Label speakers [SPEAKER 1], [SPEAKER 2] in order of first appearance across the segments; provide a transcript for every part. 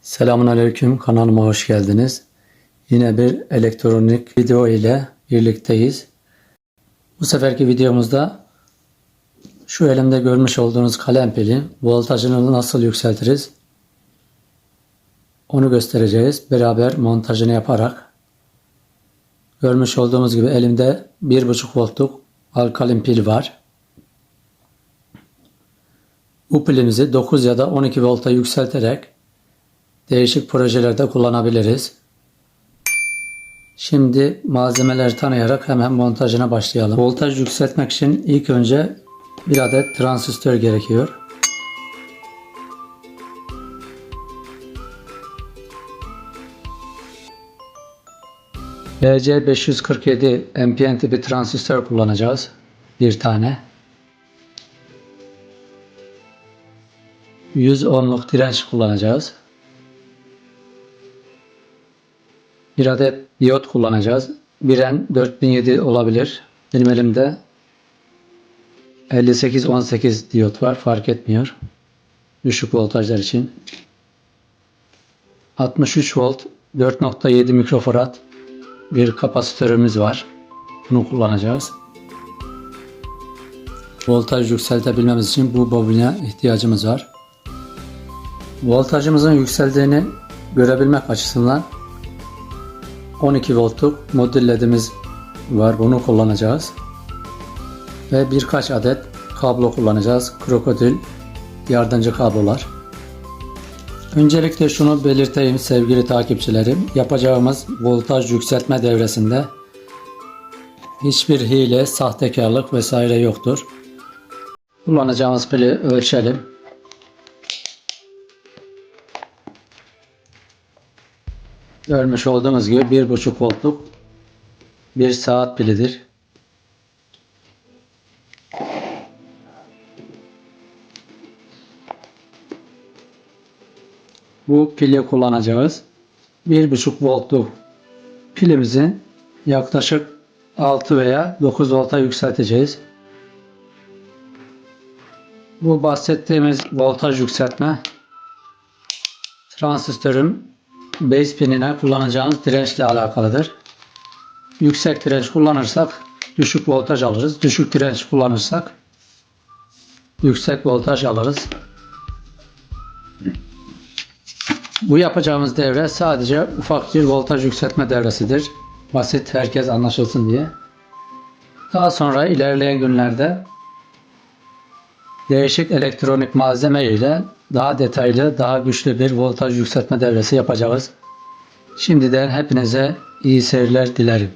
[SPEAKER 1] Selamun Aleyküm kanalıma hoş geldiniz. Yine bir elektronik video ile birlikteyiz. Bu seferki videomuzda şu elimde görmüş olduğunuz kalem pili voltajını nasıl yükseltiriz onu göstereceğiz. Beraber montajını yaparak görmüş olduğumuz gibi elimde 1.5 voltluk alkalin pil var. Bu pilimizi 9 ya da 12 volta yükselterek değişik projelerde kullanabiliriz. Şimdi malzemeleri tanıyarak hemen montajına başlayalım. Voltaj yükseltmek için ilk önce bir adet transistör gerekiyor. BC547 NPN tipi transistör kullanacağız. Bir tane. 100 ohmluk direnç kullanacağız. Bir adet diyot kullanacağız. Biren 4007 olabilir. Benim elimde 5818 diyot var. Fark etmiyor. Düşük voltajlar için. 63 volt 4.7 mikrofarad bir kapasitörümüz var. Bunu kullanacağız. Voltaj yükseltebilmemiz için bu bobine ihtiyacımız var. Voltajımızın yükseldiğini görebilmek açısından 12 voltluk modül ledimiz var. Bunu kullanacağız. Ve birkaç adet kablo kullanacağız. Krokodil yardımcı kablolar. Öncelikle şunu belirteyim sevgili takipçilerim. Yapacağımız voltaj yükseltme devresinde hiçbir hile, sahtekarlık vesaire yoktur. Kullanacağımız pili ölçelim. Görmüş olduğunuz gibi 1.5 voltluk bir saat pilidir. Bu pili kullanacağız. 1.5 voltluk pilimizi yaklaşık 6 veya 9 volta yükselteceğiz. Bu bahsettiğimiz voltaj yükseltme transistörün base pinine kullanacağımız dirençle alakalıdır. Yüksek direnç kullanırsak düşük voltaj alırız. Düşük direnç kullanırsak yüksek voltaj alırız. Bu yapacağımız devre sadece ufak bir voltaj yükseltme devresidir. Basit herkes anlaşılsın diye. Daha sonra ilerleyen günlerde değişik elektronik malzeme ile daha detaylı, daha güçlü bir voltaj yükseltme devresi yapacağız. Şimdiden hepinize iyi seyirler dilerim.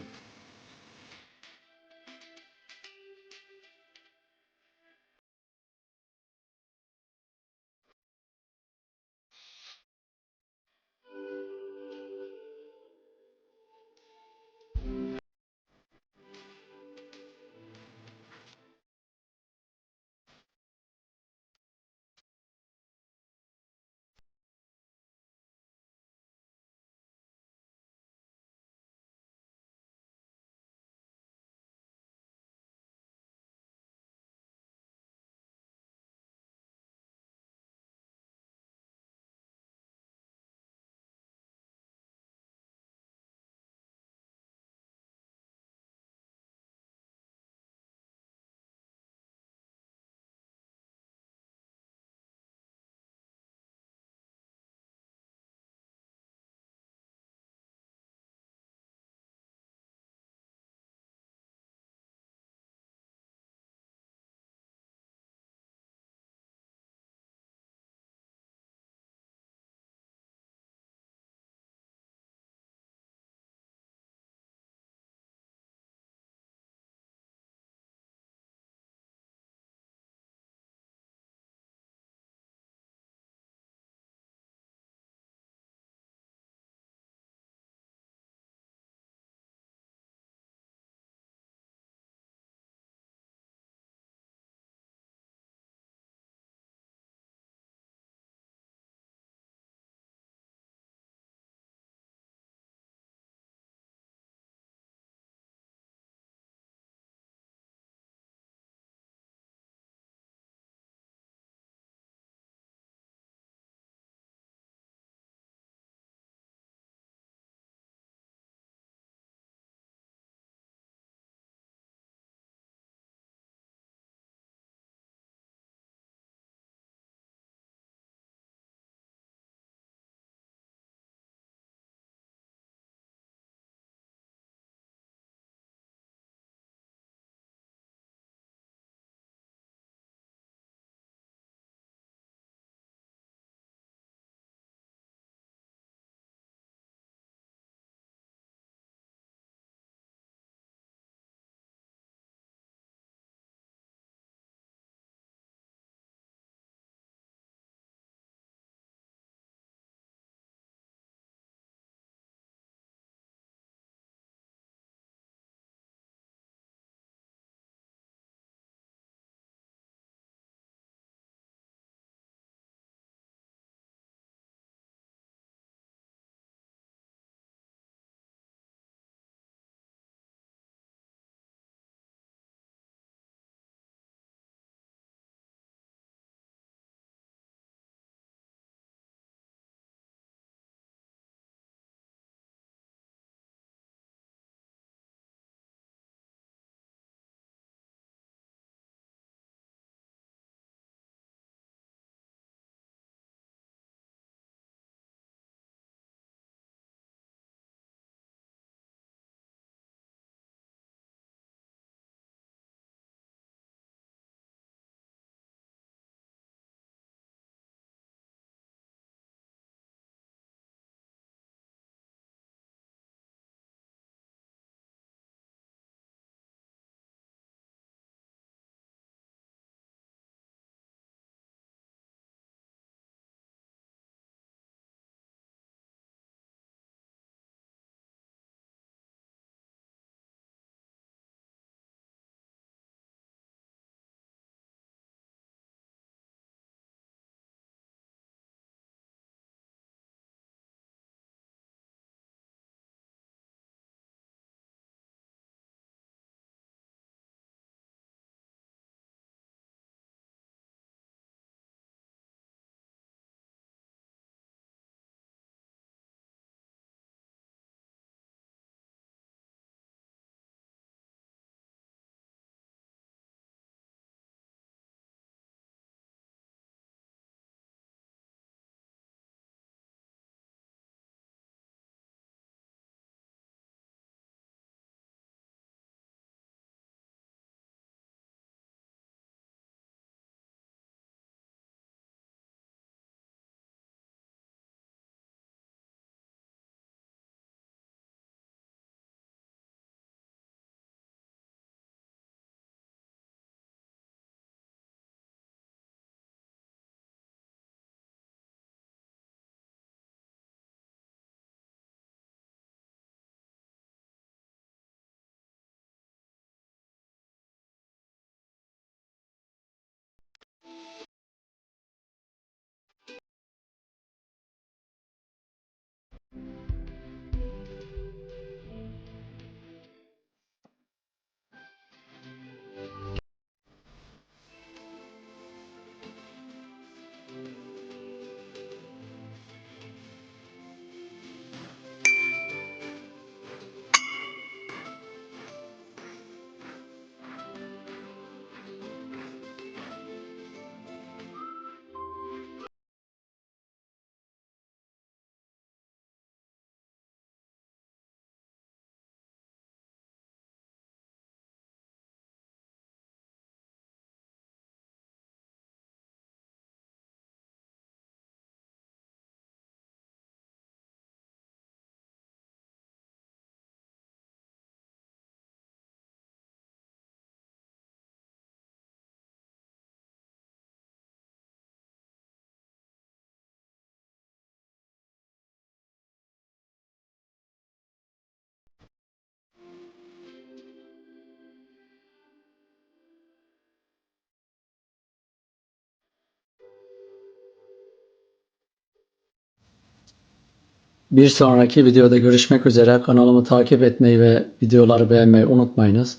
[SPEAKER 1] Bir sonraki videoda görüşmek üzere. Kanalımı takip etmeyi ve videoları beğenmeyi unutmayınız.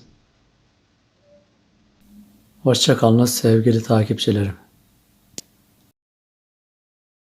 [SPEAKER 1] Hoşçakalınız sevgili takipçilerim.